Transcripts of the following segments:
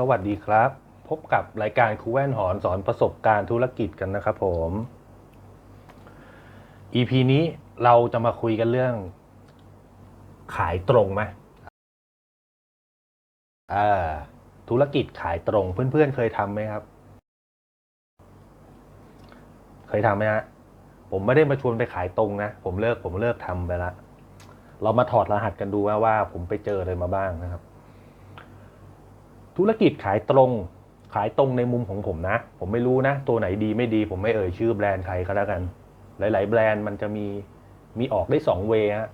สวัสดีครับ พบกับรายการครูแว่นหอนสอนประสบการณ์ธุรกิจกันนะครับผม EP นี้เราจะมาคุยกันเรื่อง ขายตรงไหมอ่าธุรกิจขายตรงเพื่อนๆเคยทำไหมครับ เคยทำไหมฮะผมไม่ได้มาชวนไปขายตรงนะ ผมเลิกผมเลิกทำไปละ เรามาถอดรหัสกันดูว่าว่า ผมไปเจออะไรมาบ้างนะครับ ธุรกิจขายตรง ขายตรงในมุมของผมนะ ผมไม่รู้นะ ตัวไหนดีไม่ดีผมไม่เอ่ยชื่อแบรนด์ใครก็แล้วกัน หลาย ๆ แบรนด์มันจะมีมีออกได้สองเวย์ฮะ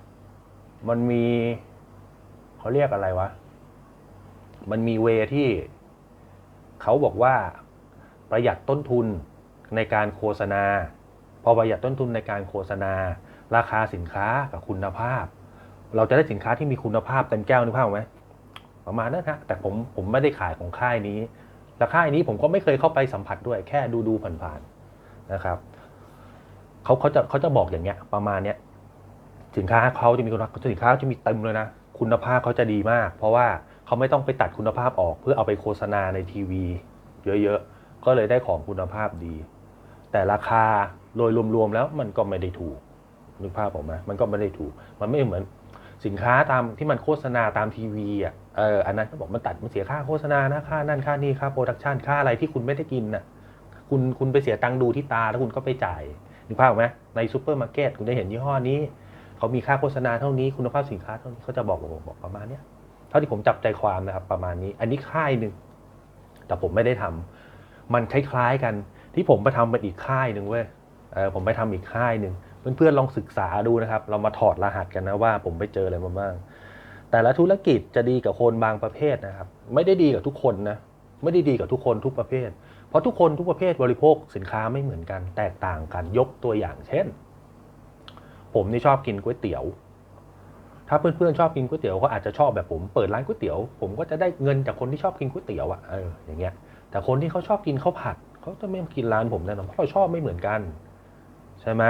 มันมีเขาเรียกอะไรวะ มันมีเวที่เขาบอกว่าประหยัดต้นทุนในการโฆษณา พอประหยัดต้นทุนในการโฆษณา ราคาสินค้ากับคุณภาพ เราจะได้สินค้าที่มีคุณภาพเต็มแก้วนึกภาพไหม ประมาณนั้นฮะแต่ผมผมไม่ได้ขายของค่ายนี้ และค่ายนี้ผมก็ไม่เคยเข้าไปสัมผัสด้วยแค่ดูดูผ่านๆนะครับเขาเขาจะเขาจะบอกอย่างเงี้ย ประมาณเนี้ยสินค้าเขาจะมีคุณภาพสินค้าจะมีเต็มเลยนะคุณภาพเขาจะดีมาก เพราะว่าเขาไม่ต้องไปตัดคุณภาพออก เพื่อเอาไปโฆษณาในทีวี เยอะๆก็เลยได้ของคุณภาพดี แต่ราคาโดยรวมๆแล้วมันก็ไม่ได้ถูกนึกภาพออกไหมมันก็ไม่ได้ถูก มันไม่เหมือนสินค้าตามที่มันโฆษณาตามทีวีอะ เอออันนั้นเขาบอกมันตัดมันเสียค่าโฆษณานะค่านั่นค่านี่ค่าโปรดักชันค่าอะไรที่คุณไม่ได้กินน่ะคุณคุณไปเสียตังค์ดูที่ตาแล้วคุณก็ไปจ่ายนึกภาพไหมในซูเปอร์มาร์เก็ตคุณจะเห็นยี่ห้อนี้เขามีค่าโฆษณาเท่านี้คุณภาพสินค้าเท่านี้เขาจะบอกบอกบอกประมาณเนี้ยเท่าที่ผมจับใจความนะครับประมาณนี้ อันนี้ค่ายหนึ่งแต่ผมไม่ได้ทำมันคล้ายๆกันที่ผมไปทำเป็นอีกค่ายหนึ่งเว้ยเออผมไปทำอีกค่ายหนึ่งเพื่อนๆลองศึกษาดูนะครับ เรามาถอดรหัสกันนะว่าผมไปเจออะไรมาบ้าง แต่ละธุรกิจจะดีกับคนบางประเภทนะครับ ไม่ได้ดีกับทุกคนนะไม่ได้ดีกับทุกคนทุกประเภท เพราะทุกคนทุกประเภทบริโภคสินค้าไม่เหมือนกัน แตกต่างกันยกตัวอย่างเช่น ผมนี่ชอบกินก๋วยเตี๋ยว ถ้าเพื่อนๆชอบกินก๋วยเตี๋ยวก็อาจจะชอบแบบผมเปิดร้านก๋วยเตี๋ยวผมก็จะได้เงินจากคนที่ชอบกินก๋วยเตี๋ยวอะเอออย่างเงี้ยแต่คนที่เขาชอบกินข้าวผัดเขาจะไม่กินร้านผมแน่นอนเพราะเราชอบไม่เหมือนกัน ใช่ไหม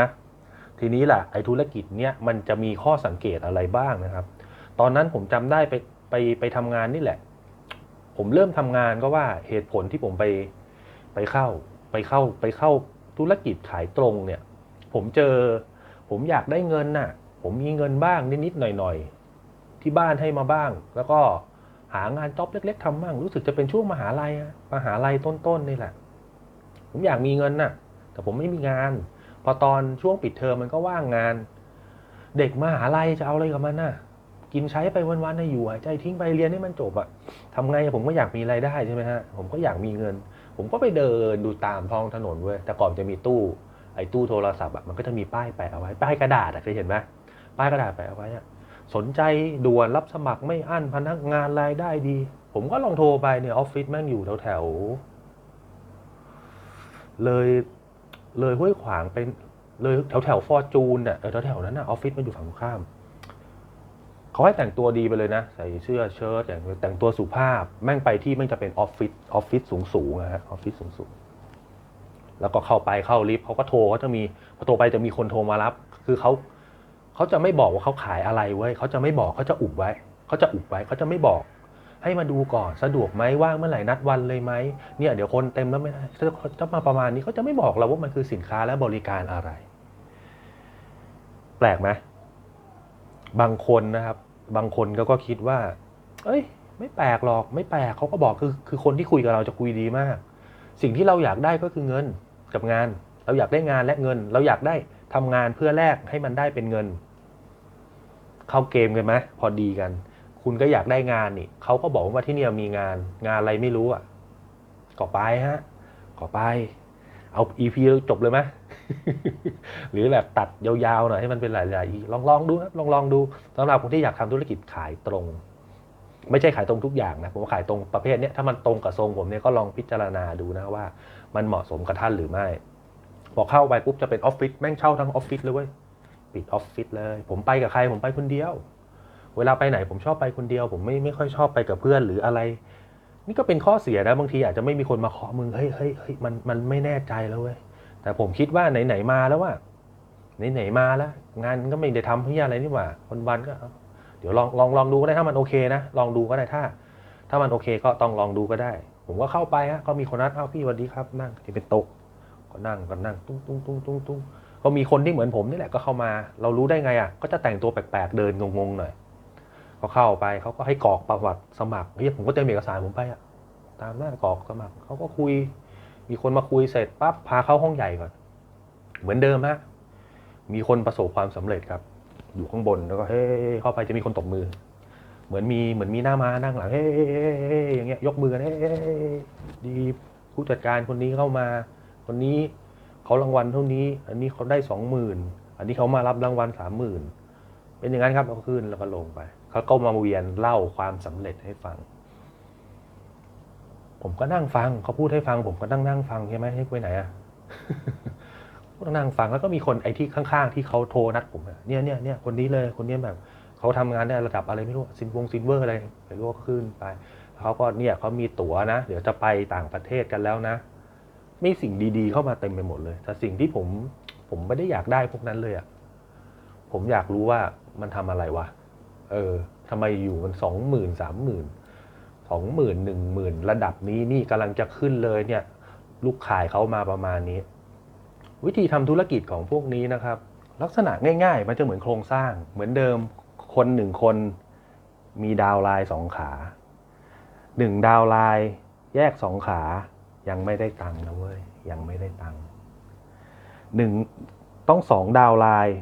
ทีนี้แหละไอ้ธุรกิจเนี้ยมันจะมีข้อสังเกตอะไรบ้างนะครับ ตอนนั้นผมจำได้ไปไปไปทำงานนี่แหละ ผมเริ่มทำงานก็ว่าเหตุผลที่ผมไปไปเข้าไปเข้าไปเข้าธุรกิจขายตรงเนี่ย ผมเจอ ผมอยากได้เงินน่ะ ผมมีเงินบ้างนิดๆหน่อยๆ ที่บ้านให้มาบ้าง แล้วก็หางานจ็อบเล็ก ๆทำบ้างรู้สึกจะเป็นช่วงมหาลัยอะมหาลัยต้นๆนี่แหละ ผมอยากมีเงินน่ะ แต่ผมไม่มีงาน พอตอนช่วงปิดเทอมมันก็ว่างงาน เด็กมหาลัยจะเอาอะไรกับมันน่ะ กินใช้ไปวันๆในอยู่หายใจทิ้งไปเรียนให้มันจบอะทำไงผมก็อยากมีรายได้ใช่ไหมฮะผมก็อยากมีเงิน ผมก็ไปเดินดูตามท้องถนนเว้ยแต่ก่อนจะมีตู้ไอ้ตู้โทรศัพท์อะมันก็จะมีป้ายแปะเอาไว้ป้ายกระดาษอะเคยเห็นไหมป้ายกระดาษแปะเอาไว้อะสนใจด่วนรับสมัครไม่อั้นพนักงานรายได้ดี ผมก็ลองโทรไปเนี่ยออฟฟิศแม่งอยู่แถวแถวๆเลยเลยห้วยขวางเป็นเลยแถวแถวฟอร์จูนเนี่ยแถวแถวๆนั้นอะออฟฟิศมันอยู่ฝั่งตรงข้าม เขาให้แต่งตัวดีไปเลยนะ ใส่เสื้อเชิ้ตแต่งแต่งตัวสุภาพ แม่งไปที่แม่งจะเป็นออฟฟิศออฟฟิศสูงสูงนะฮะออฟฟิศสูงสูงแล้วก็เข้าไปเข้าลิฟต์เขาก็โทรเขาจะมีพอโทรไปจะมีคนโทรมารับ คือเขาเขาจะไม่บอกว่าเขาขายอะไรเว้เขาจะไม่บอกเขาจะอุบไว้เขาจะอุบไว้เขาจะไม่บอก ให้มาดูก่อนสะดวกไหมว่างเมื่อไหร่นัดวันเลยไหมเนี่ยเดี๋ยวคนเต็มแล้วไม่ได้จะมาประมาณนี้เขาจะไม่บอกเราว่ามันคือสินค้าและบริการอะไร แปลกไหมบางคนนะครับ บางคนก็ก็คิดว่า เอ้ย ไม่แปลกหรอกไม่แปลกเขาก็บอกคือคือคนที่คุยกับเราจะคุยดีมาก สิ่งที่เราอยากได้ก็คือเงินกับงาน เราอยากได้งานและเงิน เราอยากได้ทำงานเพื่อแลกให้มันได้เป็นเงิน เข้าเกมกันไหมพอดีกัน คุณก็อยากได้งานนี่เขาก็บอกว่าที่เนี่ยมีงาน งานอะไรไม่รู้อะก็ไปฮะก็ไป เอา EP จบเลยไหม หรือแบบตัดยาวๆหน่อยให้มันเป็นหลายๆลองลองดูครับลองลองดูสำหรับคนที่อยากทำธุรกิจขายตรง ไม่ใช่ขายตรงทุกอย่างนะผมว่าขายตรงประเภทนี้ถ้ามันตรงกับทรงผมเนี่ยก็ลองพิจารณาดูนะว่า มันเหมาะสมกับท่านหรือไม่พอเข้าไปปุ๊บจะเป็นออฟฟิศแม่งเช่าทั้งออฟฟิศเลยเว้ยปิดออฟฟิศเลย ผมไปกับใครผมไปคนเดียว เวลาไปไหนผมชอบไปคนเดียว ผมไม่ไม่ค่อยชอบไปกับเพื่อนหรืออะไร นี่ก็เป็นข้อเสียนะบางทีอาจจะไม่มีคนมาเคาะมึงเฮ้ยเฮ้ยเฮ้ยมันมันไม่แน่ใจแล้วเว้ย แต่ผมคิดว่าไหนๆมาแล้วว่าไหนๆมาแล้ว งานก็ไม่ได้ทำเพื่ออะไรนี่หว่าวันวันๆก็ เดี๋ยวลองลองลองดูก็ได้ถ้ามันโอเคนะลองดูก็ได้ถ้า ถ้ามันโอเคก็ต้องลองดูก็ได้ ผมก็เข้าไปฮะก็มีคนนัดเอ้าพี่วัสดีครับนั่งที่เป็นโต๊ะก็นั่งก็นั่งตุ้งตุ้งตุ้งตุ้งตุ้งก็มีคนที่เหมือนผมนี่แหละก็เข้ามา เรารู้ได้ไงอะก็จะแต่งตัวแปลกๆเดินงงๆหน่อยก็เข้าไปเขาก็ให้กรอกประวัติสมัครเฮ้ยผมก็เตรียมเอกสารผมไปอะตามหน้ากรอกสมัครเขาก็คุย มีคนมาคุยเสร็จปั๊บพาเข้าห้องใหญ่ก่อน เหมือนเดิมฮะ มีคนประสบความสำเร็จครับ อยู่ข้างบนแล้วก็เฮ้เข้าไปจะมีคนตบมือ เหมือนมีเหมือนมีหน้ามานั่งหลังเฮ้อย่างเงี้ยยกมือกันเฮ้ดีผู้จัดการคนนี้เข้ามา คนนี้เขารางวัลเท่านี้ อันนี้เขาได้สองหมื่นอันนี้เขามารับรางวัลสามหมื่นเป็นอย่างนั้นครับเราขึ้นแล้วก็ลงไปเขาก็มาเวียนเล่าความสำเร็จให้ฟัง ผมก็นั่งฟังเขาพูดให้ฟัง ผมก็นั่งนั่งฟังใช่ไหมให้ไปไหนอะก็นั่งฟังแล้วก็มีคนไอ้ที่ข้างๆที่เขาโทรนัดผมอะเนี่ยเนี่ยเนี่ยคนนี้เลยคนนี้แบบเขาทำงานได้ระดับอะไรไม่รู้ซินวงซินเวอร์อะไรไม่รู้ก็ขึ้นไปเขาก็เนี่ยเขามีตั๋วนะ เดี๋ยวจะไปต่างประเทศกันแล้วนะมีสิ่งดีๆเข้ามาเต็มไปหมดเลย แต่สิ่งที่ผมผมไม่ได้อยากได้พวกนั้นเลยอะผมอยากรู้ว่ามันทำอะไรวะเออทำไมอยู่มันสองหมื่นสามหมื่น สองหมื่นหนึ่งหมื่นระดับนี้นี่กำลังจะขึ้นเลยเนี่ยลูกขายเขามาประมาณนี้ วิธีทำธุรกิจของพวกนี้นะครับ ลักษณะง่าย ๆ มันจะเหมือนโครงสร้าง เหมือนเดิมคนหนึ่งคนมีดาวไลน์สองขาหนึ่งดาวไลน์แยกสองขายังไม่ได้ตังค์นะเว้ยยังไม่ได้ตังค์หนึ่งต้องสองดาวไลน์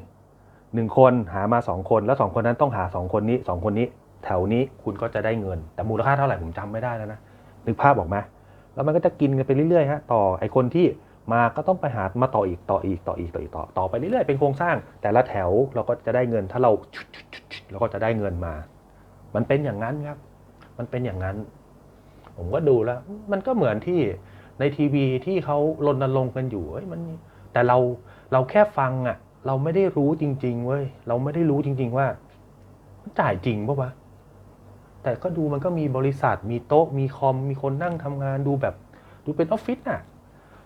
หนึ่งคนหามาสองคน แล้วสองคนนั้นต้องหาสองคนนี้สองคนนี้ แถวนี้คุณก็จะได้เงิน แต่มูลค่าเท่าไหร่ผมจำไม่ได้แล้วนะนึกภาพออกไหมแล้วมันก็จะกินกันไปเรื่อยๆฮะต่อไอคนที่มาก็ต้องไปหามาต่ออีกต่ออีกต่ออีกต่ออีกต่อต่อไปเรื่อยๆเป็นโครงสร้าง แต่ละแถวเราก็จะได้เงินถ้าเราชุดชุดชุดชุดเราก็จะได้เงินมา มันเป็นอย่างนั้นครับ มันเป็นอย่างนั้น ผมก็ดูแล้ว มันก็เหมือนที่ในทีวีที่เขารณรงค์กันอยู่เอ้ยมันแต่เราเราแค่ฟังอะ เราไม่ได้รู้จริง ๆ เว้ยเราไม่ได้รู้จริง ๆ ว่าจ่ายจริงปะวะ แต่ก็ดูมันก็มีบริษัทมีโต๊ะมีคอมมีคนนั่งทำงานดูแบบ ดูเป็นออฟฟิศน่ะ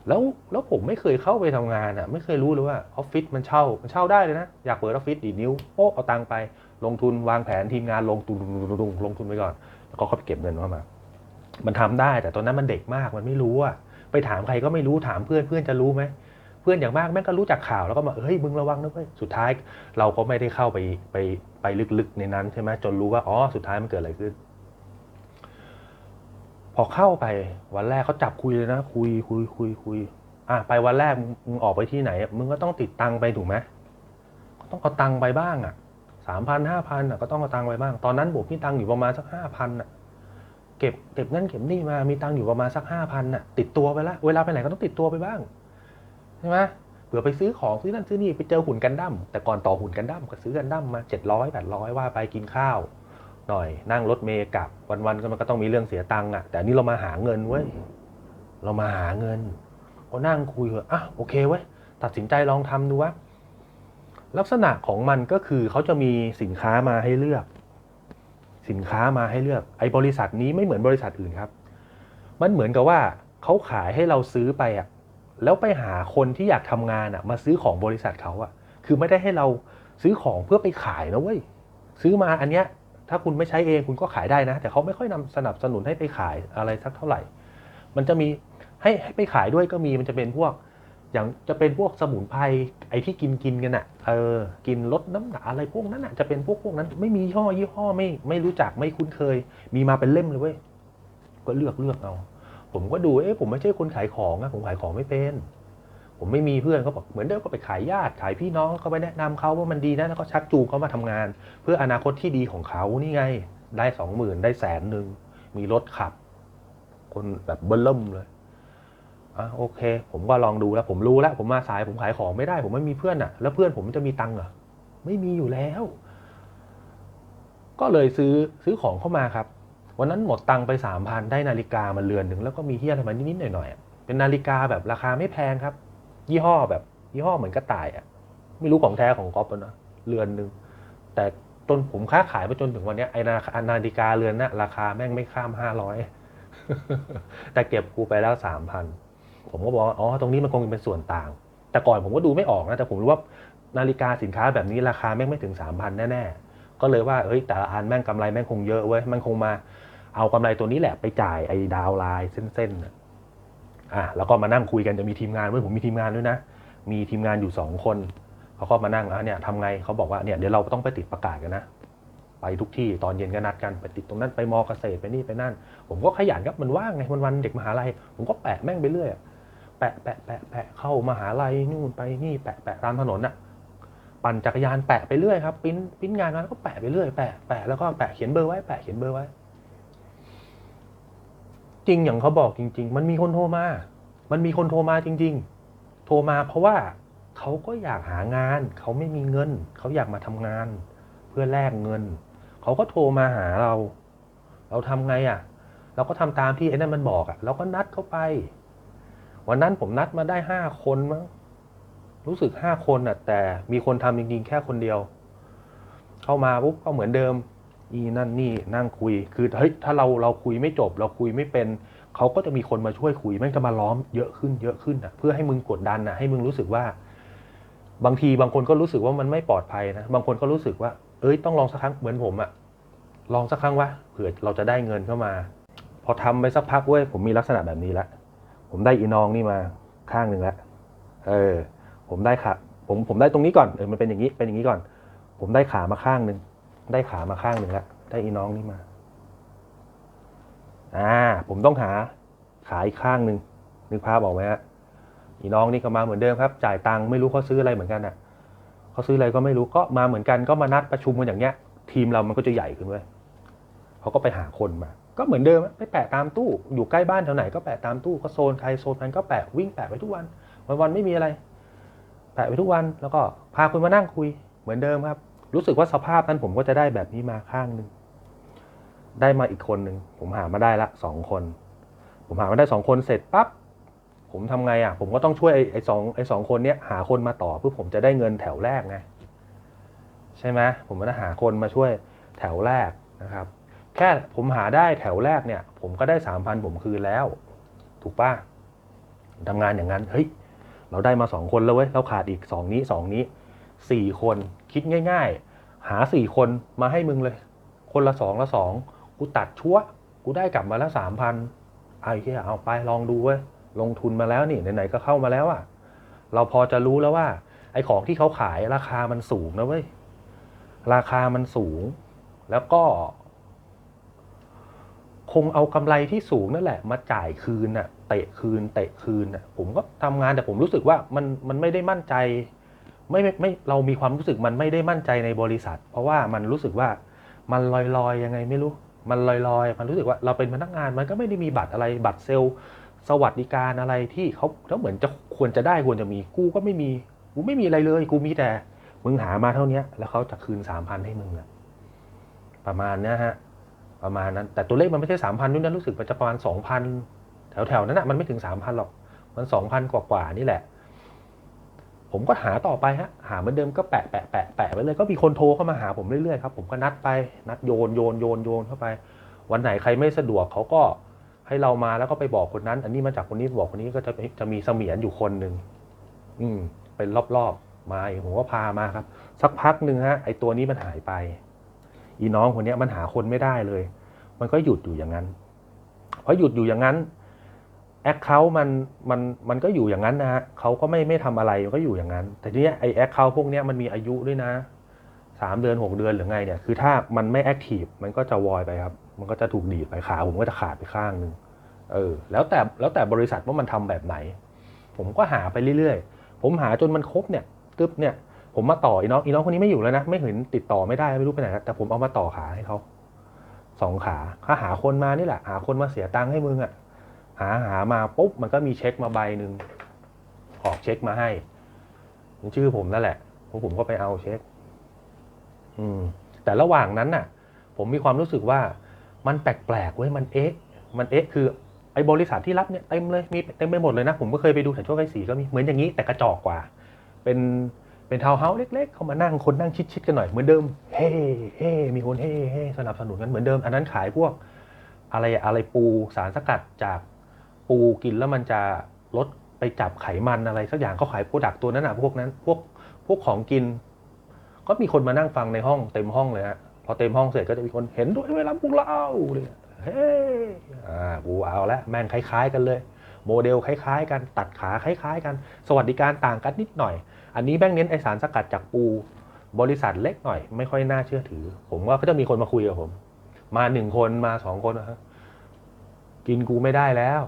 แล้วแล้วผมไม่เคยเข้าไปทำงานอะ ไม่เคยรู้เลยว่าออฟฟิศมันเช่ามันเช่าได้เลยนะ อยากเปิดออฟฟิศดีนิ้วโป๊ะเอาตังไป ลงทุนวางแผนทีมงานลงทุนลงลงทุนไปก่อน แล้วก็เข้าไปเก็บเงินเข้ามา มันทำได้แต่ตอนนั้นมันเด็กมากมันไม่รู้อะไปถามใครก็ไม่รู้ถามเพื่อนเพื่อนจะรู้ไหม พื่อนอย่างมากแม่งก็รู้จักข่าวแล้วก็มาเฮ้ยมึงระวังนะเว้ยสุดท้ายเราก็ไม่ได้เข้าไปไปไปลึกๆในนั้นใช่ไหมจนรู้ว่าอ๋อสุดท้ายมันเกิดอะไรขึ้น พอเข้าไปวันแรกเขาจับคุยเลยนะ คุยคุยคุยคุยอะไปวันแรกมึงออกไปที่ไหน มึงก็ต้องติดตังไปถูกไหมก็ต้องเอาตังไปบ้างอะสามพันห้าพันอะก็ต้องเอาตังไปบ้าง ตอนนั้นผมมีตังอยู่ประมาณสักห้าพันอะเก็บเก็บนั่นเก็บนี่มามีตังอยู่ประมาณสักห้าพันน่ะ ติดตัวไปละเวลาไปไหนก็ต้องติดตัวไปบ้าง ช่ไหมเผื่อไปซื้อของซื้อนั่นซื้อนี่ไปเจอหุ่นกันดั้มแต่ก่อนต่อหุ่นกันดั้มก็ซื้อกันดั้มมาเจ็ดร้อยแปดร้อยว่าไปกินข้าว หน่อยนั่งรถเมย์กลับวันๆก็มันก็ต้องมีเรื่องเสียตังค์อะแต่นี่เรามาหาเงินเว้ยเรามาหาเงินก็นั่งคุยอะโอเคเว้ยตัดสินใจลองทำดูว่าลักษณะของมันก็คือเขาจะมีสินค้ามาให้เลือก สินค้ามาให้เลือก ไอ้บริษัทนี้ไม่เหมือนบริษัทอื่นครับ มันเหมือนกับว่าเขาขายให้เราซื้อไปอะ แล้วไปหาคนที่อยากทำงานอะมาซื้อของบริษัทเขาอะคือไม่ได้ให้เราซื้อของเพื่อไปขายนะเว้ยซื้อมาอันเนี้ยถ้าคุณไม่ใช้เองคุณก็ขายได้นะ แต่เขาไม่ค่อยนำสนับสนุนให้ไปขายอะไรสักเท่าไหร่ มันจะมีให้ให้ไปขายด้วยก็มีมันจะเป็นพวก อย่างจะเป็นพวกสมุนไพรไอ้ที่กินกินกันอะเออกินลดน้ำหนักอะไรพวกนั้นอะจะเป็นพวกพวกนั้น ไม่มียี่ห้อยี่ห้อไม่ไม่รู้จักไม่คุ้นเคย มีมาเป็นเล่มเลยเว้ยก็เลือกเลือกเอา ผมก็ดูเอ๊ะผมไม่ใช่คนขายของอะผมขายของไม่เป็น ผมไม่มีเพื่อนเขาบอกเหมือนเดิมก็ไปขายญาติขายพี่น้องเขาไปแนะนำเขาว่ามันดีนะแล้วก็ชักจูงเขามาทำงาน เพื่ออนาคตที่ดีของเขานี่ไง ได้สองหมื่นได้แสนหนึ่งมีรถขับ คนแบบเบิ้ลเริ่มเลยอะโอเค ผมก็ลองดูแล้วผมรู้แล้ว ผมมาสายผมขายของไม่ได้ ผมไม่มีเพื่อนอะแล้วเพื่อนผมจะมีตังค์เหรอไม่มีอยู่แล้ว ก็เลยซื้อซื้อของเข้ามาครับ วันนั้นหมดตังไปสามพันได้นาฬิกามาเรือนหนึ่งแล้วก็มีเฮียอะไรมานิดๆหน่อยๆเป็นนาฬิกาแบบราคาไม่แพงครับ ยี่ห้อแบบ ยี่ห้อเหมือนกระต่ายอะไม่รู้ของแท้ของก๊อฟนะเรือนหนึ่งแต่จนผมค้าขายไปจนถึงวันนี้ไอนานาฬิกาเรือนน่ะราคาแม่งไม่ข้ามห้าร้อยแต่เก็บกูไปแล้วสามพันผมก็บอกว่าอ๋อตรงนี้มันคงเป็นส่วนต่าง แต่ก่อนผมก็ดูไม่ออกนะแต่ผมรู้ว่านาฬิกาสินค้าแบบนี้ราคาแม่งไม่ถึงสามพันแน่ๆก็เลยว่าเฮ้ยแต่ละอันแม่งกำไรแม่งคงเยอะเว้ยมันคงมา เอากำไรตัวนี้แหละไปจ่ายไอ้ดาวไลน์เส้นๆน่ะอะแล้วก็มานั่งคุยกันจะมีทีมงานด้วยผมมีทีมงานด้วยนะ มีทีมงานอยู่สองคนเขาก็มานั่งอะเนี่ยทำไงเขาบอกว่าเนี่ยเดี๋ยวเราต้องไปติดประกาศกันนะไปทุกที่ตอนเย็นก็นัดกันไปติดตรงนั้นไปมอเกษตรไปนี่ไปนั่น ผมก็ขยันครับมันว่างไงวันวันๆเด็กมหาลัย ผมก็แปะแม่งไปเรื่อยแปะแปะแปะแปะเข้ามหาลัยนู่นไปนี่แปะแปะตามถนนน่ะปั่นจักรยานแปะไปเรื่อยครับ ปิ้นปิ้นงานมาแล้วก็แปะไปเรื่อยแปะแปะแล้วก็แปะเขียนเบอร์ไว้แปะเขียนเบอร์ไว้ จริงอย่างเขาบอกจริง ๆ มันมีคนโทรมา มันมีคนโทรมาจริง ๆ โทรมาเพราะว่าเขาก็อยากหางาน เขาไม่มีเงิน เขาอยากมาทำงาน เพื่อแลกเงิน เขาก็โทรมาหาเรา เราทำไงอะ เราก็ทำตามที่ไอ้นั่นมันบอกอะ เราก็นัดเขาไป วันนั้นผมนัดมาได้ห้าคนมั้ง รู้สึกห้าคนอะ แต่มีคนทำจริงๆ แค่คนเดียว เข้ามาปุ๊บก็เหมือนเดิม นี่นั่นนี่นั่งคุย คือเฮ้ยถ้าเราเราคุยไม่จบ เราคุยไม่เป็นเขาก็จะมีคนมาช่วยคุยแม่งจะมาล้อมเยอะขึ้นเยอะขึ้นอะเพื่อให้มึงกดดันอะให้มึงรู้สึกว่า บางทีบางคนก็รู้สึกว่ามันไม่ปลอดภัยนะบางคนก็รู้สึกว่า เอ้ยต้องลองสักครั้งเหมือนผมอะลองสักครั้งวะเผื่อเราจะได้เงินเข้ามา พอทำไปสักพักเว้ยผมมีลักษณะแบบนี้ละผมได้อีนองนี่มาข้างหนึ่งล้วเออ ผมได้ขาผมผมได้ตรงนี้ก่อนเออมันเป็นอย่างนี้เป็นอย่างนี้ก่อน ผมได้ขามาข้างหนึ่ง ได้ขามาข้างหนึ่งแล้วได้อีน้องนี่มา อ่า ผมต้องหาขาอีกข้างหนึ่งนึกภาพออกไหมฮะอีน้องนี่ก็มาเหมือนเดิมครับ จ่ายตังค์ไม่รู้เขาซื้ออะไรเหมือนกันอะเขาซื้ออะไรก็ไม่รู้ก็มาเหมือนกันก็มานัดประชุมกันอย่างเงี้ย ทีมเรามันก็จะใหญ่ขึ้นเว้ยเขาก็ไปหาคนมา ก็เหมือนเดิมอะไปแปะตามตู้อยู่ใกล้บ้านแถวไหนก็แปะตามตู้ก็โซนใครโซนมันก็แปะวิ่งแปะไปทุกวันวันวันไม่มีอะไร แปะไปทุกวันแล้วก็พาคุณมานั่งคุยเหมือนเดิมครับ รู้สึกว่าสภาพนั้นผมก็จะได้แบบนี้มาข้างหนึ่งได้มาอีกคนหนึ่งผมหามาได้ละสองคน ผมหามาได้สองคนเสร็จปั๊บผมทำไงอะ ผมก็ต้องช่วยไอ้ไอ้สองไอ้สองคนเนี้ยหาคนมาต่อเพื่อผมจะได้เงินแถวแรกไงใช่ไหมผมก็จะหาคนมาช่วยแถวแรกนะครับ แค่ผมหาได้แถวแรกเนี่ย ผมก็ได้สามพันผมคืนแล้ว ถูกป่ะทำงานอย่างนั้นเฮ้ยเราได้มาสองคนแล้วเว้ยเราขาดอีกสองนี้สองนี้ สี่คนคิดง่าย ๆ หาสี่คนมาให้มึงเลย คนละสองละสองกูตัดชั่วกูได้กลับมาแล้วสามพันไอ้เหี้ยเอาไปลองดูเว้ยลงทุนมาแล้วนี่ไหนๆก็เข้ามาแล้วอะเราพอจะรู้แล้วว่า ไอ้ของที่เขาขายราคามันสูงนะเว้ยราคามันสูง แล้วก็ คงเอากำไรที่สูงนั่นแหละ มาจ่ายคืนน่ะ เตะคืน เตะคืนน่ะ ผมก็ทำงานแต่ผมรู้สึกว่ามันมันไม่ได้มั่นใจ ไม่ไม่ไม่เรามีความรู้สึกมันไม่ได้มั่นใจในบริษัท เพราะว่ามันรู้สึกว่ามันลอยลอยยังไงไม่รู้ มันลอยลอยมันรู้สึกว่าเราเป็นพนักงานมันก็ไม่ได้มีบัตรอะไรบัตรเซลล์ สวัสดิการอะไรที่เขาแล้วเหมือนจะควรจะได้ควรจะมีกูก็ไม่มีกูไม่มีอะไรเลย กูมีแต่มึงหามาเท่านี้แล้วเขาจะคืนสามพันให้มึงอะประมาณนี้ฮะประมาณนั้น แต่ตัวเลขมันไม่ใช่สามพันด้วยนะรู้สึกมันจะประมาณสองพันแถวๆนั้นนะมันไม่ถึงสามพันหรอกมันสองพันกว่าๆนี่แหละ ผมก็หาต่อไปฮะหาเหมือนเดิมก็แปะแปะแปะแปะไปเลยก็มีคนโทรเข้ามาหาผมเรื่อยๆครับผมก็นัดไปนัดโยนโยนโยนโยนเข้าไป วันไหนใครไม่สะดวกเขาก็ให้เรามาแล้วก็ไปบอกคนนั้น อันนี้มาจากคนนี้บอกคนนี้ก็จะจะมีเสมียนอยู่คนหนึ่งอืม เป็นรอบๆมาผมก็พามาครับ สักพักหนึ่งฮะไอตัวนี้มันหายไป อีน้องคนนี้มันหาคนไม่ได้เลย มันก็หยุดอยู่อย่างนั้นเพราะหยุดอยู่อย่างนั้น แอคเคาท์มันมันมันก็อยู่อย่างนั้นนะฮะเขาก็ไม่ไม่ทำอะไรก็อยู่อย่างนั้น แต่ทีเนี้ยไอแอคเคาท์พวกเนี้ยมันมีอายุด้วยนะสามเดือนหกเดือนหรือไงเนี่ยคือถ้ามันไม่แอคทีฟมันก็จะวอยไปครับ มันก็จะถูกดีดไปขาผมก็จะขาดไปข้างหนึ่งเออแล้วแต่แล้วแต่บริษัทว่ามันทำแบบไหน ผมก็หาไปเรื่อยๆ ผมหาจนมันครบเนี่ยตึ๊บเนี่ยผมมาต่ออีน้องอีน้องคนนี้ไม่อยู่แล้วนะ ไม่เห็นติดต่อไม่ได้ไม่รู้ไปไหนแล้วแต่ผมเอามาต่อขาให้เขาสองขาถ้าหาคนมานี่แหละ หาคนมาเสียตังค์ให้มึงอะ่ะ หาหามาปุ๊บมันก็มีเช็คมาใบหนึ่งออกเช็คมาให้ชื่อผมนั่นแหละผมผมก็ไปเอาเช็ค อืม แต่ระหว่างนั้นน่ะ ผมมีความรู้สึกว่ามันแปลกๆเว้ยมันเอ๊ะ มันเอ๊ะคือไอ้บริษัทที่รับเนี่ยเต็มเลยมีเต็มไปหมดเลยนะ ผมก็เคยไปดูแถวโชคชัยศรีก็มีเหมือนอย่างนี้แต่กระจอกกว่า เป็นเป็นทาวน์เฮาส์เล็ก ๆ เขามานั่งคนนั่งชิดๆกันหน่อยเหมือนเดิม เฮ้เฮ้มีคนเฮ้เฮ้สนับสนุนกันเหมือนเดิม อันนั้นขายพวก อะไรอะไรปูสารสกัดจาก ปูกินแล้วมันจะลดไปจับไขมันอะไรสักอย่างเขาขายโปรดักตัวนั้นอะพวกนั้นพวกพวกของกิน ก็มีคนมานั่งฟังในห้องเต็มห้องเลยฮะพอเต็มห้องเสร็จก็จะมีคนเห็นด้วยเวลาพวกเราเลยเอเฮ้ยอ่ากูเอาละแม่งคล้ายๆกันเลย โมเดลคล้ายๆ กันตัดขาคล้ายๆ กัน สวัสดิการต่างกันนิดหน่อย อันนี้แม่งเน้นไอสารสกัดจากปู บริษัทเล็กหน่อย ไม่ค่อยน่าเชื่อถือ ผมว่าก็จะมีคนมาคุยกับผม มาหนึ่งคนมาสองคนนะฮะกินกูไม่ได้แล้ว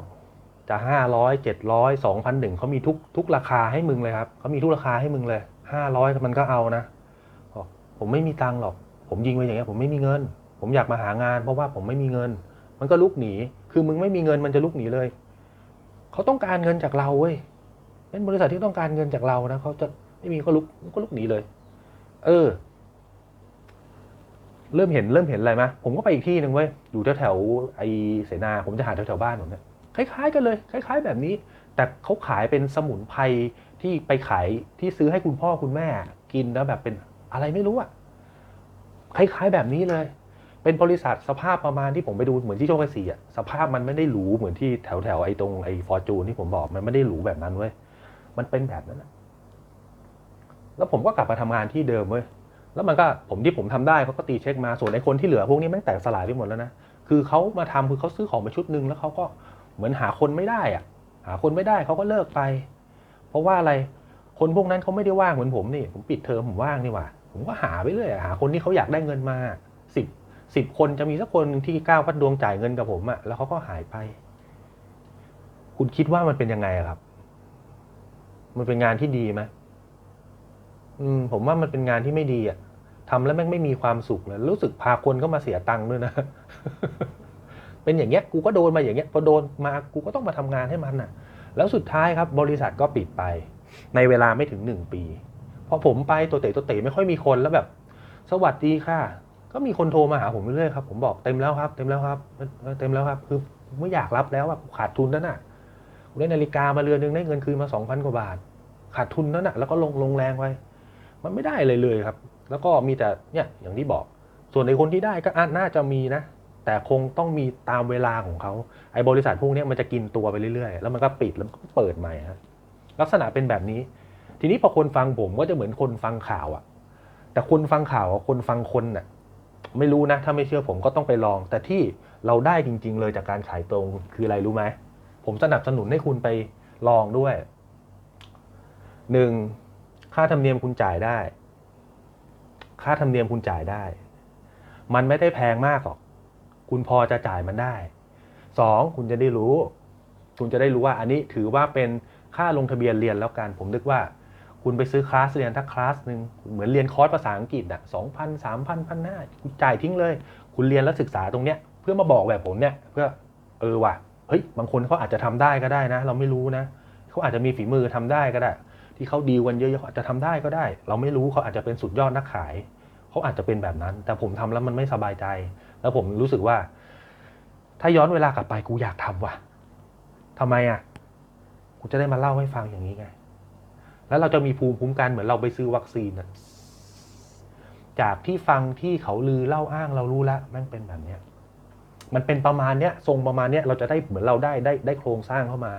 จะห้าร้อยเจ็ดร้อยสองพันหนึ่งเขามีทุกทุกราคาให้มึงเลยครับเขามีทุกราคาให้มึงเลยห้าร้อยมันก็เอานะบอกผมไม่มีตังค์หรอก ผมยิงไปอย่างเงี้ยผมไม่มีเงิน ผมอยากมาหางาน เพราะว่าผมไม่มีเงิน มันก็ลุกหนี คือมึงไม่มีเงินมันจะลุกหนีเลยเขาต้องการเงินจากเราเว้ยเป็นบริษัทที่ต้องการเงินจากเรานะเขาจะไม่มีก็ลุกก็ลุกหนีเลย เออ เริ่มเห็นเริ่มเห็นอะไรไหมผมก็ไปอีกที่หนึ่งเว้ยอยู่แถวแถวไอเสนา ผมจะหาแถวแถวบ้านผมเนี่ย คล้ายๆ กันเลย คล้าย ๆ แบบนี้ แต่เขาขายเป็นสมุนไพรที่ไปขายที่ซื้อให้คุณพ่อคุณแม่ กินแล้วแบบเป็นอะไรไม่รู้อะคล้ายๆแบบนี้เลย เป็นบริษัทสภาพประมาณที่ผมไปดูเหมือนที่โชคชัยสี่อะสภาพมันไม่ได้หรูเหมือนที่แถวแถวไอ้ตรงไอ้ฟอร์จูนที่ผมบอกมันไม่ได้หรูแบบนั้นเว้ยมันเป็นแบบนั้นอะแล้วผมก็กลับมาทำงานที่เดิมเว้ยแล้วมันก็ผมที่ผมทำได้เขาก็ตีเช็คมาส่วนไอ้คนที่เหลือพวกนี้แม่งแตกสลายไปหมดแล้วนะคือเขามาทำคือเขาซื้อของไปชุดหนึ่งแล้วเขาก็ เหมือนหาคนไม่ได้อะหาคนไม่ได้เขาก็เลิกไป เพราะว่าอะไรคนพวกนั้นเขาไม่ได้ว่างเหมือนผมนี่ผมปิดเทอมผมว่างนี่หว่าผมก็หาไปเรื่อยหาคนที่เขาอยากได้เงินมาสิบสิบคนจะมีสักคนที่ก้าวพัดดวงจ่ายเงินกับผมอะแล้วเขาก็หายไป คุณคิดว่ามันเป็นยังไงครับ มันเป็นงานที่ดีไหมอืม ผมว่ามันเป็นงานที่ไม่ดีอะทำแล้วแม่งไม่มีความสุขเลยรู้สึกพาคนก็มาเสียตังค์ด้วยนะ เป็นอย่างเงี้ยกูก็โดนมาอย่างเงี้ยพอโดนมากูก็ต้องมาทำงานให้มันน่ะ แล้วสุดท้ายครับบริษัทก็ปิดไป ในเวลาไม่ถึงหนึ่งปีพอผมไปตัวเตะตัวเตะไม่ค่อยมีคนแล้วแบบ สวัสดีค่ะ ก็มีคนโทรมาหาผมเรื่อยๆครับผมบอกเต็มแล้วครับ เต็มแล้วครับเต็มแล้วครับคือไม่อยากรับแล้วอะขาดทุนนั่นน่ะกูได้นาฬิกามาเรือนหนึงได้เงินคืนมาสองพันกว่าบาท ขาดทุนนั่นน่ะแล้วก็ลงลงแรงไว้มันไม่ได้เลยเลยครับ แล้วก็มีแต่เนี่ยอย่างที่บอก ส่วนในคนที่ได้ก็อะน่าจะมีนะ แต่คงต้องมีตามเวลาของเขาไอ้บริษัทพวกนี้มันจะกินตัวไปเรื่อยๆ แล้วมันก็ปิดแล้วมันก็เปิดใหม่ฮะลักษณะเป็นแบบนี้ ทีนี้พอคนฟังผมก็จะเหมือนคนฟังข่าวอะแต่คนฟังข่าวกับคนฟังคนน่ะไม่รู้นะ ถ้าไม่เชื่อผมก็ต้องไปลอง แต่ที่เราได้จริง ๆ เลยจากการขายตรงคืออะไรรู้ไหมผมสนับสนุนให้คุณไปลองด้วยหนึ่งค่าธรรมเนียมคุณจ่ายได้ ค่าธรรมเนียมคุณจ่ายได้ มันไม่ได้แพงมากหรอก คุณพอจะจ่ายมันได้สองคุณจะได้รู้ คุณจะได้รู้ว่าอันนี้ถือว่าเป็นค่าลงทะเบียนเรียนแล้วกัน ผมนึกว่า คุณไปซื้อคลาสเรียนทักคลาสหนึ่งเหมือนเรียนคอร์สภาษาอังกฤษอะสองพันสามพันพันห้าคุณจ่ายทิ้งเลย คุณเรียนแล้วศึกษาตรงเนี้ยเพื่อมาบอกแบบผมเนี่ยเพื่อเออว่ะเฮ้ยบางคนเขาอาจจะทำได้ก็ได้นะ เราไม่รู้นะเขาอาจจะมีฝีมือทำได้ก็ได้ ที่เขาดีลกันเยอะๆเขาอาจจะทำได้ก็ได้ เราไม่รู้เขาอาจจะเป็นสุดยอดนักขายเขาอาจจะเป็นแบบนั้น แต่ผมทำแล้วมันไม่สบายใจ แล้วผมรู้สึกว่า ถ้าย้อนเวลากลับไปกูอยากทำว่ะทำไมอะกูจะได้มาเล่าให้ฟังอย่างนี้ไง แล้วเราจะมีภูมิคุ้มกันเหมือนเราไปซื้อวัคซีนนะจากที่ฟังที่เขาลือเล่าอ้างเรารู้แล้วแม่งเป็นแบบเนี้ย มันเป็นประมาณเนี้ยทรงประมาณเนี้ยเราจะได้เหมือนเราได้ได้ได้โครงสร้างเข้ามา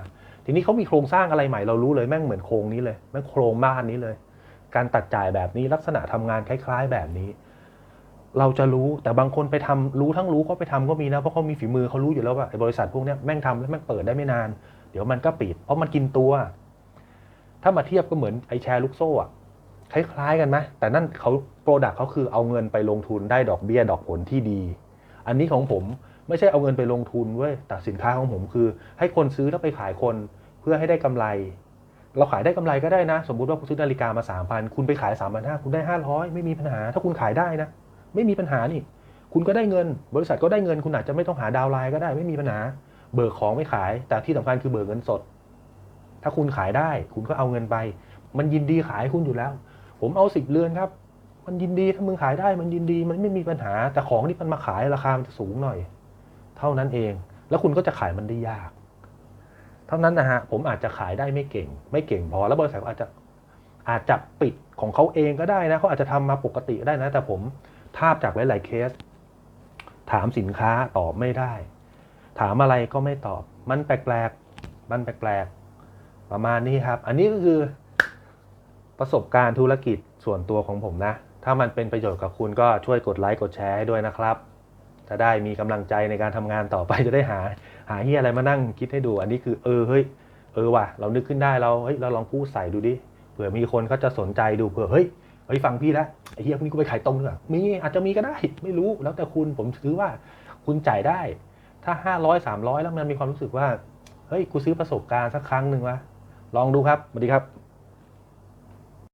ทีนี้เขามีโครงสร้างอะไรใหม่เรารู้เลยแม่งเหมือนโครงนี้เลยแม่งโครงบ้านนี้เลย การตัดจ่ายแบบนี้ลักษณะทำงานคล้าย ๆ แบบนี้ เราจะรู้แต่บางคนไปทำรู้ทั้งรู้ก็ไปทำก็มีนะเพราะเขามีฝีมือเขารู้อยู่แล้วว่าไอ้บริษัทพวกนี้แม่งทำแล้วแม่งเปิดได้ไม่นาน เดี๋ยวมันก็ปิด เพราะมันกินตัว ถ้ามาเทียบก็เหมือนไอ้แชร์ลูกโซ่อะคล้ายๆกันไหมแต่นั่นเขาโปรดักเขาคือเอาเงินไปลงทุนได้ดอกเบี้ยดอกผลที่ดี อันนี้ของผมไม่ใช่เอาเงินไปลงทุนเว้ยแต่สินค้าของผมคือ ให้คนซื้อแล้วไปขายคนเพื่อให้ได้กำไร เราขายได้กำไรก็ได้นะ สมมุติว่าคุณซื้อนาฬิกามาสามพันคุณไปขายสามพันห้าคุณได้ห้าร้อยไม่มีปัญหา ถ้าคุณขายได้นะ ไม่มีปัญหานี่ คุณก็ได้เงิน บริษัทก็ได้เงิน คุณอาจจะไม่ต้องหาดาวไลน์ก็ได้ไม่มีปัญหา เบิกของไม่ขาย แต่ที่สำคัญคือเบิกเงินสด ถ้าคุณขายได้ คุณก็เอาเงินไป มันยินดีขายให้คุณอยู่แล้ว ผมเอาสิบเรือนครับ มันยินดีถ้ามึงขายได้ มันยินดีมันไม่มีปัญหา แต่ของที่มันมาขายราคามันจะสูงหน่อย เท่านั้นเอง แล้วคุณก็จะขายมันได้ยาก เท่านั้นนะฮะผมอาจจะขายได้ไม่เก่ง ไม่เก่งพอแล้วบริษัทอาจจะอาจจะปิดของเขาเองก็ได้นะเขาอาจจะทำมาปกติได้นะ แต่ผม ทาบจากหลาย ๆ เคส ถามสินค้าตอบไม่ได้ ถามอะไรก็ไม่ตอบ มันแปลกๆ มันแปลกๆ ประมาณนี้ครับ อันนี้ก็คือประสบการณ์ธุรกิจส่วนตัวของผมนะ ถ้ามันเป็นประโยชน์กับคุณก็ช่วยกดไลค์กดแชร์ให้ด้วยนะครับ จะได้มีกำลังใจในการทำงานต่อไปจะได้หา หาเฮียอะไรมานั่งคิดให้ดู อันนี้คือเออเฮ้ยเออว่ะเรานึกขึ้นได้เราเฮ้ยเราลองพูดใส่ดูดิเผื่อมีคนเขาจะสนใจดูเผื่อเฮ้ย เฮ้ยฟังพี่แล้วไอ้เฮียพวกนี้กูไปขายตรงดีกว่ามีอาจจะมีก็ได้ ไม่รู้แล้วแต่คุณผมถือว่าคุณจ่ายได้ ถ้าห้าร้อยสามร้อยแล้วมันมีความรู้สึกว่าเฮ้ยกูซื้อประสบการณ์สักครั้งหนึ่งวะลองดูครับสวัสดีครับ